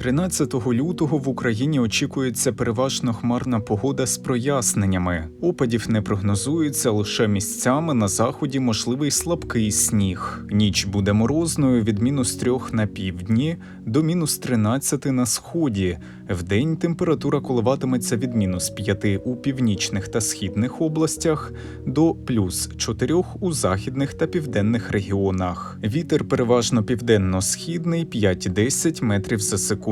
13 лютого в Україні очікується переважно хмарна погода з проясненнями. Опадів не прогнозується лише місцями на заході можливий слабкий сніг. Ніч буде морозною від мінус 3 на півдні до мінус 13 на сході. Вдень температура коливатиметься від мінус 5 у північних та східних областях до плюс 4 у західних та південних регіонах. Вітер переважно південно-східний 5-10 метрів за секунду.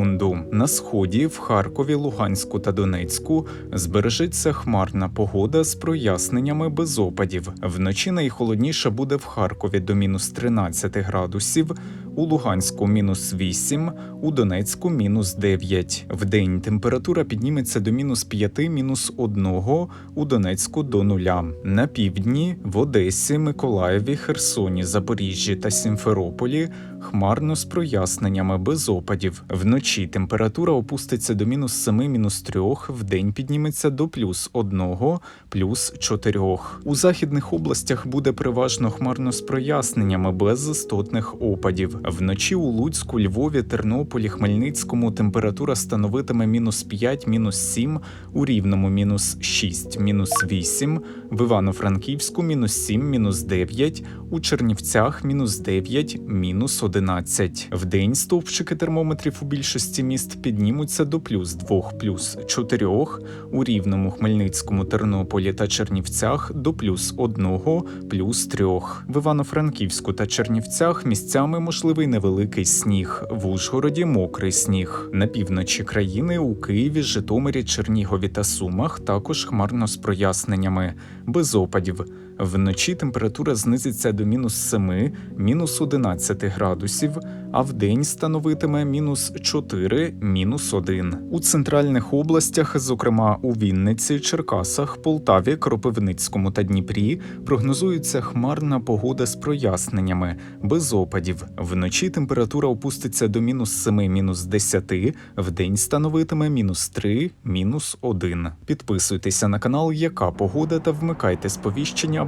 На сході, в Харкові, Луганську та Донецьку збережеться хмарна погода з проясненнями без опадів. Вночі найхолодніше буде в Харкові до мінус 13 градусів, у Луганську мінус 8, у Донецьку мінус 9. Вдень температура підніметься до мінус 5, мінус 1, у Донецьку до нуля. На півдні, в Одесі, Миколаєві, Херсоні, Запоріжжі та Сімферополі хмарно з проясненнями без опадів. Вночі температура опуститься до мінус 7, мінус 3, вдень підніметься до плюс 1, плюс 4. У західних областях буде переважно хмарно з проясненнями без істотних опадів. Вночі у Луцьку, Львові, Тернополі, Хмельницькому температура становитиме мінус 5, мінус 7, у Рівному мінус 6, мінус 8, в Івано-Франківську мінус 7, мінус 9, у Чернівцях мінус 9, мінус 11. Вдень стовпчики термометрів у більшості міст піднімуться до плюс 2, плюс 4, у Рівному, Хмельницькому, Тернополі та Чернівцях до плюс 1, плюс 3. В Івано-Франківську та Чернівцях місцями можливий невеликий сніг, в Ужгороді мокрий сніг. На півночі країни у Києві, Житомирі, Чернігові та Сумах також хмарно з проясненнями, без опадів. Вночі температура знизиться до мінус 7, мінус 11 градусів, а вдень становитиме мінус 4, мінус 1. У центральних областях, зокрема у Вінниці, Черкасах, Полтаві, Кропивницькому та Дніпрі, прогнозується хмарна погода з проясненнями, без опадів. Вночі температура опуститься до мінус 7, мінус 10, вдень становитиме мінус 3, мінус 1. Підписуйтеся на канал Яка погода та вмикайте сповіщення,